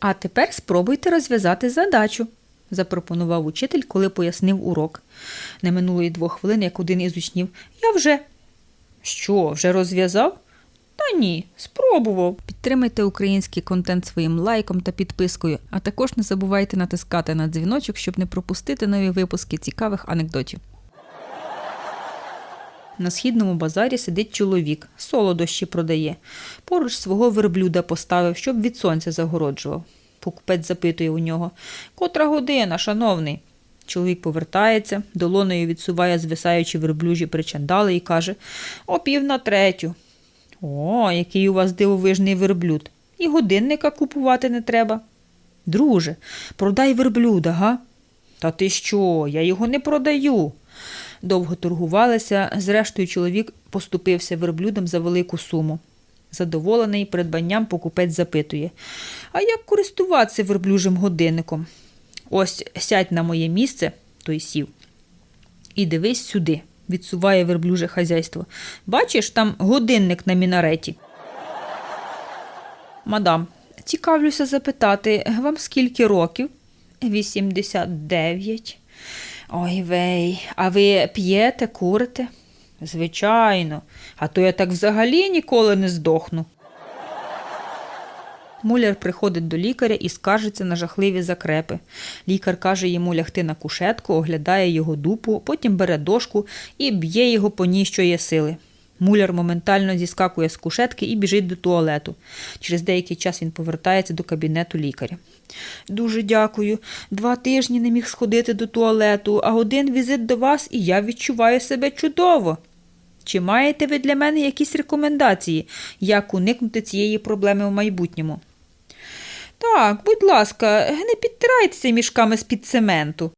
А тепер спробуйте розв'язати задачу, запропонував учитель, коли пояснив урок. Не минуло й двох хвилин, як один із учнів. Я вже. Що, вже розв'язав? Та ні, спробував. Підтримайте український контент своїм лайком та підпискою, а також не забувайте натискати на дзвіночок, щоб не пропустити нові випуски цікавих анекдотів. На східному базарі сидить чоловік, солодощі продає. Поруч свого верблюда поставив, щоб від сонця загороджував. Покупець запитує у нього Котра година, шановний? Чоловік повертається, долонею відсуває звисаючі верблюжі причандали і каже О пів на третю. О, який у вас дивовижний верблюд. І годинника купувати не треба. Друже, продай верблюда, га? Та ти що? Я його не продаю. Довго торгувалися, зрештою чоловік поступився верблюдом за велику суму. Задоволений придбанням покупець запитує А як користуватися верблюжим годинником? Ось сядь на моє місце, той сів. І дивись сюди, відсуває верблюже хазяйство. Бачиш, там годинник на мінареті. Мадам, цікавлюся запитати, вам скільки років? 89. Ой вей, а ви п'єте, курите? Звичайно, а то я так взагалі ніколи не здохну. Муляр приходить до лікаря і скаржиться на жахливі закрепи. Лікар каже йому лягти на кушетку, оглядає його дупу, потім бере дошку і б'є його по ній, що є сили. Муляр моментально зіскакує з кушетки і біжить до туалету. Через деякий час він повертається до кабінету лікаря. Дуже дякую. Два тижні не міг сходити до туалету, а один візит до вас, і я відчуваю себе чудово. Чи маєте ви для мене якісь рекомендації, як уникнути цієї проблеми в майбутньому? Так, будь ласка, не підтирайтеся мішками з-під цементу.